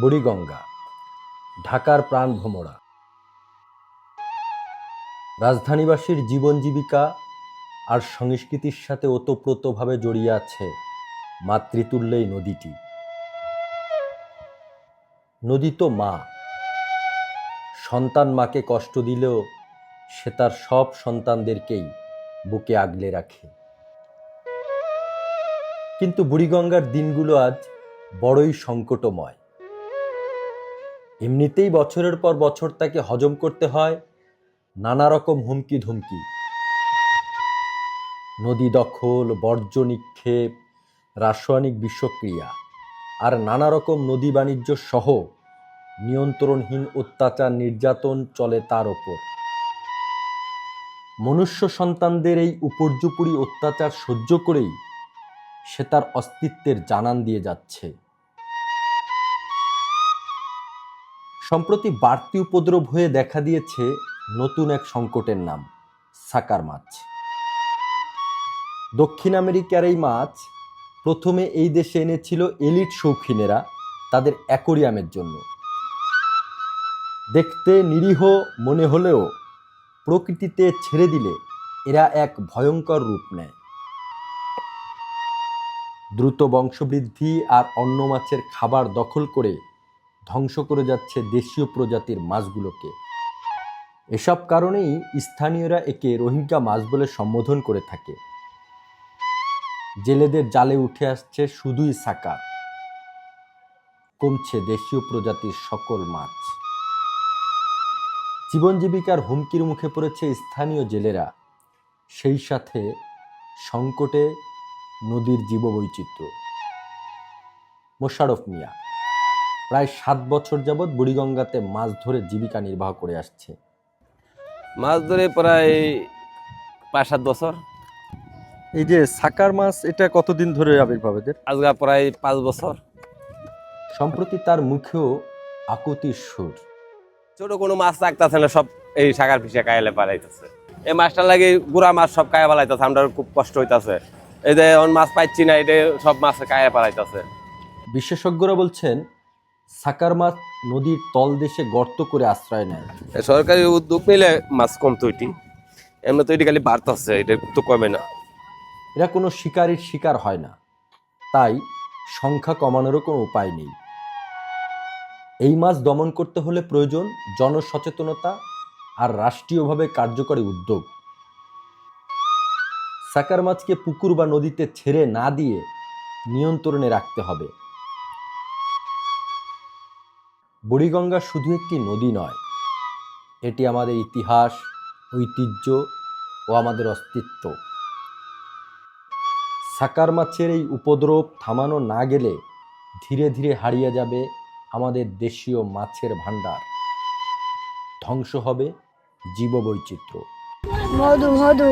বুড়িগঙ্গা, ঢাকার প্রাণ ভ্রমরা রাজধানীবাসীর জীবন জীবিকা আর সংস্কৃতির সাথে ওতপ্রোতভাবে জড়িয়ে আছে মাতৃতুল্য এই নদীটি। নদী তো মা। সন্তান মাকে কষ্ট দিলেও সে তার সব সন্তানদেরকেই বুকে আগলে রাখে। কিন্তু বুড়িগঙ্গার দিনগুলো আজ বড়ই সংকটময়। এমনিতেই বছরের পর বছর তাকে হজম করতে হয় নানা রকম হুমকি ধুমকি। নদী দখল, বর্জ্য নিক্ষেপ, রাসায়নিক বিষক্রিয়া আর নানা রকম নদী বাণিজ্য সহ নিয়ন্ত্রণহীন অত্যাচার নির্যাতন চলে তার ওপর। মনুষ্য সন্তানদের এই উপর্যুপুরি অত্যাচার সহ্য করেই সে তার অস্তিত্বের জানান দিয়ে যাচ্ছে। সম্প্রতি বাড়তি উপদ্রব হয়ে দেখা দিয়েছে নতুন এক সংকটের নাম, সাকার মাছ। দক্ষিণ আমেরিকার এই মাছ প্রথমে এই দেশে এনেছিল এলিট শৌখিনেরা তাদের অ্যাকোরিয়ামের জন্য। দেখতে নিরীহ মনে হলেও প্রকৃতিতে ছেড়ে দিলে এরা এক ভয়ঙ্কর রূপ নেয়। দ্রুত বংশবৃদ্ধি আর অন্য মাছের খাবার দখল করে ধ্বংস করে যাচ্ছে দেশীয় প্রজাতির মাছগুলোকে। এসব কারণেই স্থানীয়রা একে রোহিঙ্গা মাছ বলে সম্বোধন করে থাকে। জেলেদের জালে উঠে আসছে শুধুই সাকার কমছে দেশীয় প্রজাতির সকল মাছ। জীবন জীবিকার হুমকির মুখে পড়েছে স্থানীয় জেলেরা। সেই সাথে সংকটে নদীর জীববৈচিত্র্য। মোশারফ মিয়া প্রায় সাত বছর যাবৎ বুড়িগঙ্গাতে মাছ ধরে জীবিকা নির্বাহ করে আসছে। মাছ ধরে প্রায় পাঁচ সাত বছর। এই যে সাকার মাছ এটা কতদিন ধরে আবির্ভাব এদের? আজগা প্রায় পাঁচ বছর। সম্প্রতি তার মুখেও আকুতির সুর। ছোট কোনো মাছ থাকতেছে না সব এই সাকার পিছিয়ে কায়ালে পালাইতেছে এই মাছটা লাগে গুড়া মাছ সব কায়া পালাইতেছে আমরা খুব কষ্ট হইতাছে। এই যে অন মাছ পাইছি না এটা সব মাছ কায়া পালাইতেছে বিশেষজ্ঞরা বলছেন সাকার মাছ নদীর তলদেশে গর্ত করে আশ্রয় নেয়। সরকারি উদ্যোগ নিলে মাছ কম তৈরি এমনি তৈরি খালি বাড়তেছে এটা তো কমে না। এরা কোনো শিকারীর শিকার হয় না। তাই সংখ্যা কমানোরও কোনো উপায় নেই। এই মাছ দমন করতে হলে প্রয়োজন জনসচেতনতা আর রাষ্ট্রীয়ভাবে কার্যকরী উদ্যোগ। সাকার মাছকে পুকুর বা নদীতে ছেড়ে না দিয়ে নিয়ন্ত্রণে রাখতে হবে। বুড়িগঙ্গা শুধু একটি নদী নয়, এটি আমাদের ইতিহাস, ঐতিহ্য ও আমাদের অস্তিত্ব। সাকার মাছের এই উপদ্রব থামানো না গেলে ধীরে ধীরে হারিয়ে যাবে আমাদের দেশীয় মাছের ভাণ্ডার। ধ্বংস হবে জীববৈচিত্র্য। মধু মধু।